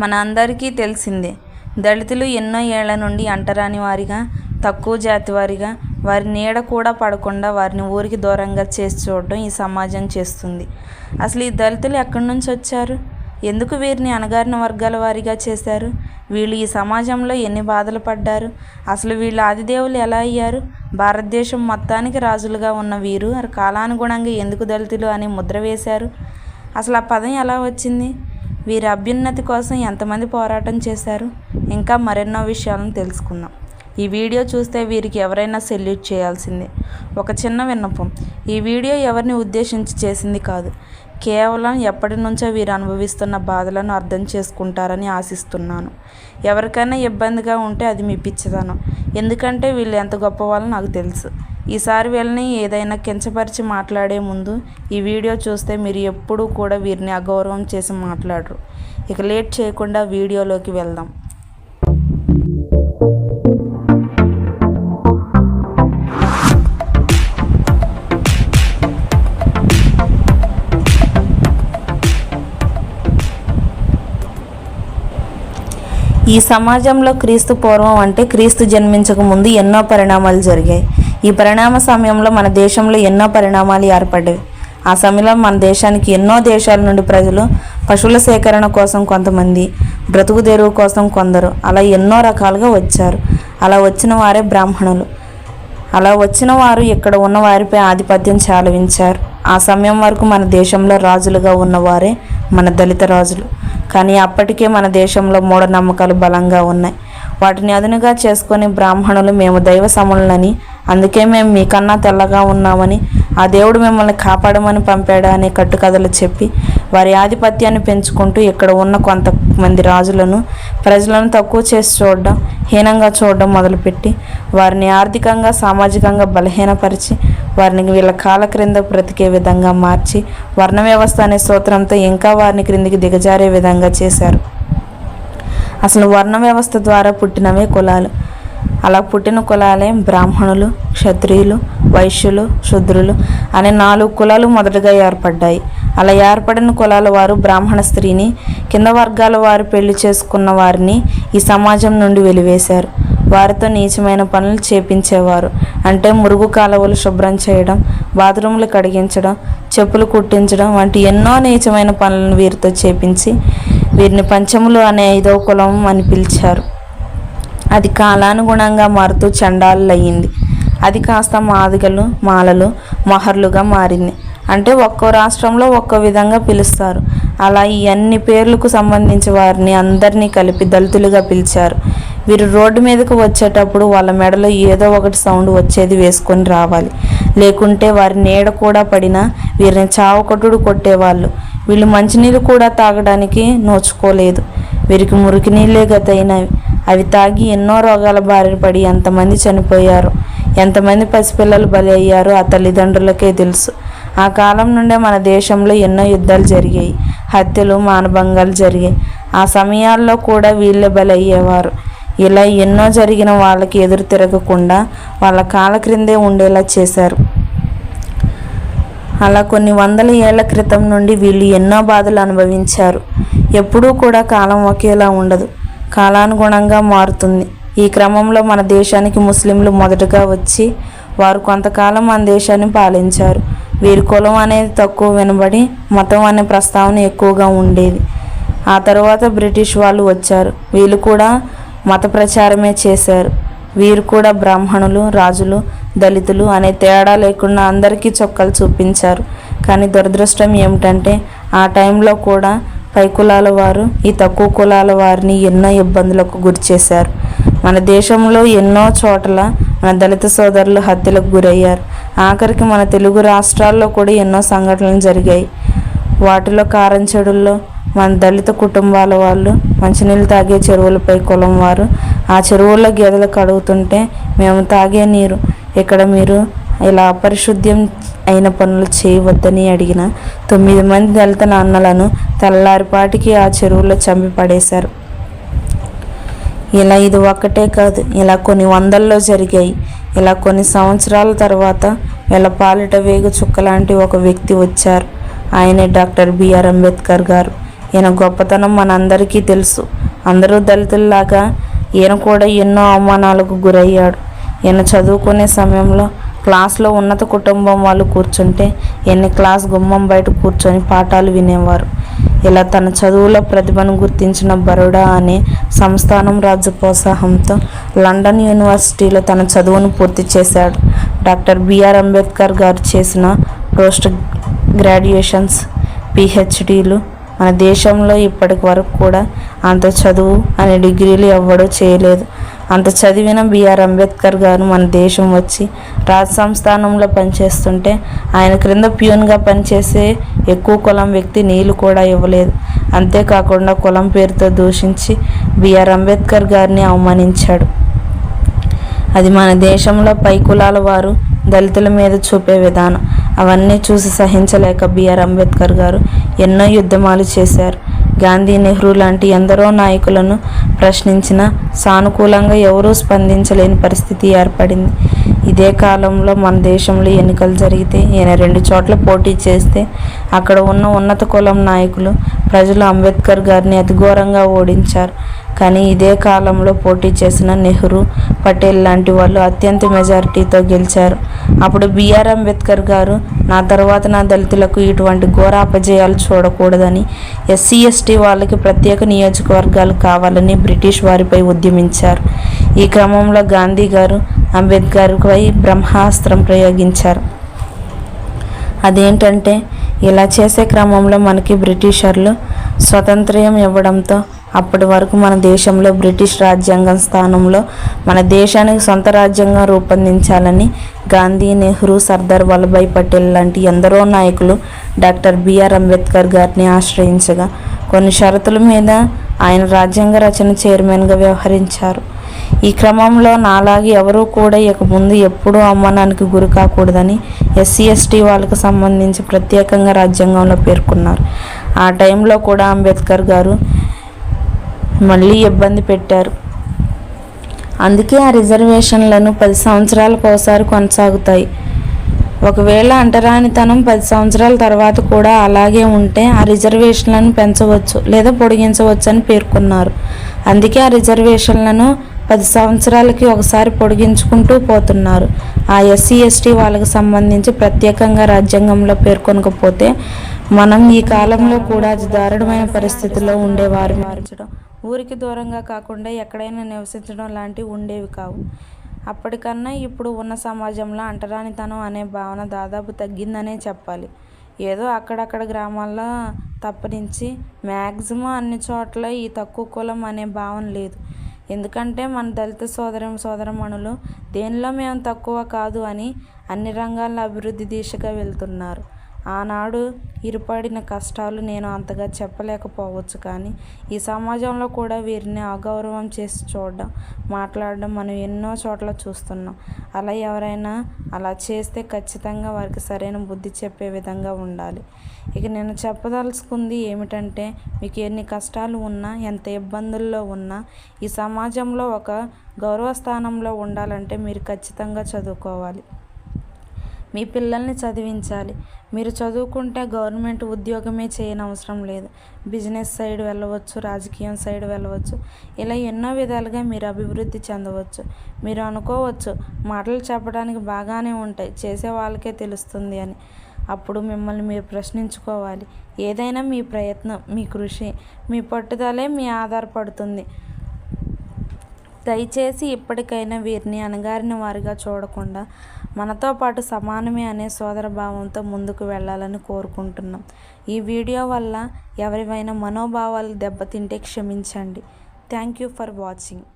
మన అందరికీ తెలిసిందే. దళితులు ఎన్నో ఏళ్ళ నుండి అంటరాని వారిగా తక్కువ జాతి వారిగా వారి నీడ కూడా పడకుండా వారిని ఊరికి దూరంగా చేసి చూడడం ఈ సమాజం చేస్తుంది. అసలు ఈ దళితులు ఎక్కడి నుంచి వచ్చారు? ఎందుకు వీరిని అణగారిన వర్గాల వారిగా చేశారు? వీళ్ళు ఈ సమాజంలో ఎన్ని బాధలు పడ్డారు? అసలు వీళ్ళు ఆదిదేవులు ఎలా అయ్యారు? భారతదేశం మొత్తానికి రాజులుగా ఉన్న వీరు కాలానుగుణంగా ఎందుకు దళితులు అని ముద్ర వేశారు? అసలు ఆ పదం ఎలా వచ్చింది? వీరి అభ్యున్నతి కోసం ఎంతమంది పోరాటం చేశారు? ఇంకా మరెన్నో విషయాలను తెలుసుకుందాం. ఈ వీడియో చూస్తే వీరికి ఎవరైనా సెల్యూట్ చేయాల్సిందే. ఒక చిన్న విన్నపం. ఈ వీడియో ఎవరిని ఉద్దేశించి చేసింది కాదు. కేవలం ఎప్పటి నుంచో వీరు అనుభవిస్తున్న బాధలను అర్థం చేసుకుంటారని ఆశిస్తున్నాను. ఎవరికైనా ఇబ్బందిగా ఉంటే అది మీ పిచ్చిదనం ఎందుకంటే వీళ్ళు ఎంత గొప్పవాళ్ళో నాకు తెలుసు. ఈసారి వీళ్ళని ఏదైనా కించపరిచి మాట్లాడే ముందు ఈ వీడియో చూస్తే మీరు ఎప్పుడూ కూడా వీరిని అగౌరవం చేసి మాట్లాడరు. ఇక లేట్ చేయకుండా వీడియోలోకి వెళ్దాం. ఈ సమాజంలో క్రీస్తు పూర్వం అంటే క్రీస్తు జన్మించక ముందు ఎన్నో పరిణామాలు జరిగాయి. ఈ పరిణామ సమయంలో మన దేశంలో ఎన్నో పరిణామాలు ఏర్పడ్డాయి. ఆ సమయంలో మన దేశానికి ఎన్నో దేశాల నుండి ప్రజలు పశువుల సేకరణ కోసం కొంతమంది బ్రతుకు తెరువు కోసం కొందరు అలా ఎన్నో రకాలుగా వచ్చారు. అలా వచ్చిన వారే బ్రాహ్మణులు. అలా వచ్చిన వారు ఇక్కడ ఉన్న వారిపై ఆధిపత్యం చాలవించారు ఆ సమయం వరకు మన దేశంలో రాజులుగా ఉన్నవారే మన దళిత రాజులు. కానీ అప్పటికే మన దేశంలో మూఢనమ్మకాలు బలంగా ఉన్నాయి. వాటిని అదునుగా చేసుకొని బ్రాహ్మణులు మేము దైవ సములని అందుకే మేము మీకన్నా తెల్లగా ఉన్నామని ఆ దేవుడు మిమ్మల్ని కాపాడమని పంపాడా అనే కట్టుకథలు చెప్పి వారి ఆధిపత్యాన్ని పెంచుకుంటూ ఇక్కడ ఉన్న కొంతమంది రాజులను ప్రజలను తక్కువ చేసి చూడడం హీనంగా చూడడం మొదలుపెట్టి వారిని ఆర్థికంగా సామాజికంగా బలహీనపరిచి వారిని వీళ్ళ కాల క్రింద బ్రతికే విధంగా మార్చి వర్ణ వ్యవస్థ అనే సూత్రంతో ఇంకా వారిని క్రిందికి దిగజారే విధంగా చేశారు. అసలు వర్ణ వ్యవస్థ ద్వారా పుట్టినవే కులాలు. అలా పుట్టిన కులాలే బ్రాహ్మణులు క్షత్రియులు వైశ్యులు శూద్రులు అనే నాలుగు కులాలు మొదటగా ఏర్పడ్డాయి. అలా ఏర్పడిన కులాల వారు బ్రాహ్మణ స్త్రీని కింద వర్గాల వారు పెళ్ళి చేసుకున్న వారిని ఈ సమాజం నుండి వెలివేశారు. వారితో నీచమైన పనులు చేపించేవారు. అంటే మురుగు కాలువలు శుభ్రం చేయడం బాత్రూములు కడిగించడం చెప్పులు కుట్టించడం వంటి ఎన్నో నీచమైన పనులను వీరితో చేపించి వీరిని పంచములు అనే ఐదవ కులం అని పిలిచారు. అది కాలానుగుణంగా మారుతూ చండాలయ్యింది అది కాస్త మాదిగలు మాలలు మహర్లుగా మారింది. అంటే ఒక్కో రాష్ట్రంలో ఒక్కో విధంగా పిలుస్తారు. అలా ఈ అన్ని పేర్లకు సంబంధించి వారిని అందరినీ కలిపి దళితులుగా పిలిచారు. వీరు రోడ్డు మీదకు వచ్చేటప్పుడు వాళ్ళ మెడలో ఏదో ఒకటి సౌండ్ వచ్చేది వేసుకొని రావాలి. లేకుంటే వారి నీడ కూడా పడినా వీరిని చావకొట్టుడు కొట్టేవాళ్ళు. వీళ్ళు మంచినీళ్ళు కూడా తాగడానికి నోచుకోలేదు. వీరికి మురికి నీళ్ళే గతైనవి అవి తాగి ఎన్నో రోగాల బారిన పడి ఎంతమంది చనిపోయారు? ఎంతమంది పసిపిల్లలు బలి అయ్యారో? ఆ తల్లిదండ్రులకే తెలుసు. ఆ కాలం నుండే మన దేశంలో ఎన్నో యుద్ధాలు జరిగాయి. హత్యలు మానభంగాలు జరిగాయి. ఆ సమయాల్లో కూడా వీళ్ళే బలయ్యేవారు. అయ్యేవారు ఇలా ఎన్నో జరిగిన వాళ్ళకి ఎదురు తిరగకుండా వాళ్ళ కాల క్రిందే ఉండేలా చేశారు. అలా కొన్ని వందల ఏళ్ళ క్రితం నుండి వీళ్ళు ఎన్నో బాధలు అనుభవించారు. ఎప్పుడూ కూడా కాలం ఒకేలా ఉండదు. కాలానుగుణంగా మారుతుంది. ఈ క్రమంలో మన దేశానికి ముస్లింలు మొదటగా వచ్చి వారు కొంతకాలం మన దేశాన్ని పాలించారు. వీరి కులం అనేది తక్కువ వినబడి మతం అనే ప్రస్తావన ఎక్కువగా ఉండేది. ఆ తర్వాత బ్రిటిష్ వాళ్ళు వచ్చారు. వీళ్ళు కూడా మత ప్రచారమే చేశారు. వీరు కూడా బ్రాహ్మణులు రాజులు దళితులు అనే తేడా లేకుండా అందరికీ చొక్కలు చూపించారు. కానీ దురదృష్టం ఏమిటంటే ఆ టైంలో కూడా పై కులాల వారు ఈ తక్కువ కులాల వారిని ఎన్నో ఇబ్బందులకు గురిచేశారు మన దేశంలో ఎన్నో చోట్ల మన దళిత సోదరులు హత్యలకు గురయ్యారు. ఆఖరికి మన తెలుగు రాష్ట్రాల్లో కూడా ఎన్నో సంఘటనలు జరిగాయి. వాటిలో కారం చెడుల్లో మన దళిత కుటుంబాల వాళ్ళు మంచినీళ్ళు తాగే చెరువులపై కులం వారు. ఆ చెరువుల్లో గేదెలు కడుగుతుంటే మేము తాగే నీరు. ఇక్కడ మీరు ఇలా అపరిశుద్ధ్యం అయిన పనులు చేయవద్దని అడిగిన తొమ్మిది మంది దళిత నాన్నలను తెల్లారిపాటికి ఆ చెరువులో చంపి పడేశారు. ఇలా ఇది ఒక్కటే కాదు. ఇలా కొన్ని వందల్లో జరిగాయి. ఇలా కొన్ని సంవత్సరాల తర్వాత ఇలా పాలిట వేగు చుక్క లాంటి ఒక వ్యక్తి వచ్చారు. ఆయనే డాక్టర్ బిఆర్ అంబేద్కర్ గారు. ఈయన గొప్పతనం మనందరికీ తెలుసు. అందరూ దళితుల్లాగా ఈయన కూడా ఎన్నో అవమానాలకు గురయ్యాడు. ఈయన చదువుకునే సమయంలో క్లాస్లో ఉన్నత కుటుంబం వాళ్ళు కూర్చుంటే ఎన్ని క్లాస్ గుమ్మం బయట కూర్చొని పాఠాలు వినేవారు. ఇలా తన చదువుల ప్రతిభను గుర్తించిన బరోడా అనే సంస్థానం రాజు ప్రోత్సాహంతో లండన్ యూనివర్సిటీలో తన చదువును పూర్తి చేశాడు. డాక్టర్ బిఆర్ అంబేద్కర్ గారు చేసిన పోస్ట్ గ్రాడ్యుయేషన్స్ పిహెచ్డీలు మన దేశంలో ఇప్పటి వరకు కూడా అంత చదువు అనే డిగ్రీలు ఎవ్వడూ చేయలేదు. అంత చదివిన బిఆర్ అంబేద్కర్ గారు మన దేశం వచ్చి రాజ సంస్థానంలో పనిచేస్తుంటే ఆయన క్రింద ప్యూన్గా పనిచేసే ఎక్కువ కులం వ్యక్తి నీళ్ళు కూడా ఇవ్వలేదు. అంతేకాకుండా కులం పేరుతో దూషించి బిఆర్ అంబేద్కర్ గారిని అవమానించాడు. అది మన దేశంలో పై కులాల వారు దళితుల మీద చూపే విధానం. అవన్నీ చూసి సహించలేక బిఆర్ అంబేద్కర్ గారు ఎన్నో యుద్ధమాలు చేశారు. గాంధీ నెహ్రూ లాంటి ఎందరో నాయకులను ప్రశ్నించిన సానుకూలంగా ఎవరూ స్పందించలేని పరిస్థితి ఏర్పడింది. ఇదే కాలంలో మన దేశంలో ఎన్నికలు జరిగితే ఈయన రెండు చోట్ల పోటీ చేస్తే అక్కడ ఉన్న ఉన్నత కులం నాయకులు ప్రజలు అంబేద్కర్ గారిని అతి ఘోరంగా ఓడించారు. కానీ ఇదే కాలంలో పోటీ చేసిన నెహ్రూ పటేల్ లాంటి వాళ్ళు అత్యంత మెజారిటీతో గెలిచారు. అప్పుడు బిఆర్ అంబేద్కర్ గారు నా తర్వాత నా దళితులకు ఇటువంటి ఘోర అపజయాలు చూడకూడదని ఎస్సీ ఎస్టీ వాళ్ళకి ప్రత్యేక నియోజకవర్గాలు కావాలని బ్రిటిష్ వారిపై ఉద్యమించారు. ఈ క్రమంలో గాంధీ గారు అంబేద్కర్పై బ్రహ్మాస్త్రం ప్రయోగించారు. అదేంటంటే ఇలా చేసే క్రమంలో మనకి బ్రిటిషర్లు స్వతంత్రం ఇవ్వడంతో అప్పటి వరకు మన దేశంలో బ్రిటిష్ రాజ్యాంగం స్థానంలో మన దేశానికి సొంత రాజ్యాంగం రూపొందించాలని గాంధీ నెహ్రూ సర్దార్ వల్లభాయ్ పటేల్ లాంటి ఎందరో నాయకులు డాక్టర్ బిఆర్ అంబేద్కర్ గారిని ఆశ్రయించగా కొన్ని షరతుల మీద ఆయన రాజ్యాంగ రచన చైర్మన్గా వ్యవహరించారు. ఈ క్రమంలో నాలాగే ఎవరూ కూడా ఇక ముందు ఎప్పుడూ అవమానానికి గురి కాకూడదని ఎస్సీ ఎస్టీ వాళ్ళకు సంబంధించి ప్రత్యేకంగా రాజ్యాంగంలో పేర్కొన్నారు. ఆ టైంలో కూడా అంబేద్కర్ గారు మళ్ళీ ఇబ్బంది పెట్టారు. అందుకే ఆ రిజర్వేషన్లను పది సంవత్సరాలకు ఒకసారి కొనసాగుతాయి. ఒకవేళ అంటరానితనం పది సంవత్సరాల తర్వాత కూడా అలాగే ఉంటే ఆ రిజర్వేషన్లను పెంచవచ్చు లేదా పొడిగించవచ్చు అని పేర్కొన్నారు. అందుకే ఆ రిజర్వేషన్లను పది సంవత్సరాలకి ఒకసారి పొడిగించుకుంటూ పోతున్నారు. ఆ ఎస్సీ ఎస్టీ వాళ్ళకి సంబంధించి ప్రత్యేకంగా రాజ్యాంగంలో పేర్కొనకపోతే మనం ఈ కాలంలో కూడా దారుణమైన పరిస్థితుల్లో ఉండేవారు. మార్చడం ఊరికి దూరంగా కాకుండా ఎక్కడైనా నివసించడం లాంటివి ఉండేవి కావు. అప్పటికన్నా ఇప్పుడు ఉన్న సమాజంలో అంటరానితనం అనే భావన దాదాపు తగ్గిందనే చెప్పాలి. ఏదో అక్కడక్కడ గ్రామాల్లో తప్పనించి మ్యాక్సిమం అన్ని చోట్ల ఈ తక్కువ కులం అనే భావన లేదు. ఎందుకంటే మన దళిత సోదర సోదరమణులు దేనిలో మేము తక్కువ కాదు అని అన్ని రంగాల్లో అభివృద్ధి దిశగా వెళ్తున్నారు. ఆనాడు ఇరుపడిన కష్టాలు నేను అంతగా చెప్పలేకపోవచ్చు కానీ ఈ సమాజంలో కూడా వీరిని అగౌరవం చేసి చూడడం మాట్లాడడం మనం ఎన్నో చోట్ల చూస్తున్నాం. అలా ఎవరైనా అలా చేస్తే ఖచ్చితంగా వారికి సరైన బుద్ధి చెప్పే విధంగా ఉండాలి. ఇక నేను చెప్పదలుచుకుంది ఏమిటంటే మీకు ఎన్ని కష్టాలు ఉన్నా ఎంత ఇబ్బందుల్లో ఉన్నా ఈ సమాజంలో ఒక గౌరవ స్థానంలో ఉండాలంటే మీరు ఖచ్చితంగా చదువుకోవాలి. మీ పిల్లల్ని చదివించాలి. మీరు చదువుకుంటే గవర్నమెంట్ ఉద్యోగమే చేయని అవసరం లేదు. బిజినెస్ సైడ్ వెళ్ళవచ్చు రాజకీయం సైడ్ వెళ్ళవచ్చు. ఇలా ఎన్నో విధాలుగా మీరు అభివృద్ధి చెందవచ్చు. మీరు అనుకోవచ్చు మాటలు చెప్పడానికి బాగానే ఉంటాయి చేసే వాళ్ళకే తెలుస్తుంది అని. అప్పుడు మిమ్మల్ని మీరు ప్రశ్నించుకోవాలి. ఏదైనా మీ ప్రయత్నం మీ కృషి మీ పట్టుదలే మీ ఆధారపడుతుంది. దయచేసి ఇప్పటికైనా వీరిని అణగారిన వారిగా చూడకుండా మనతో పాటు సమానమే అనే సోదర భావంతో ముందుకు వెళ్ళాలని కోరుకుంటున్నాం. ఈ వీడియో వల్ల ఎవరివైనా మనోభావాలు దెబ్బతింటే క్షమించండి. Thank you for watching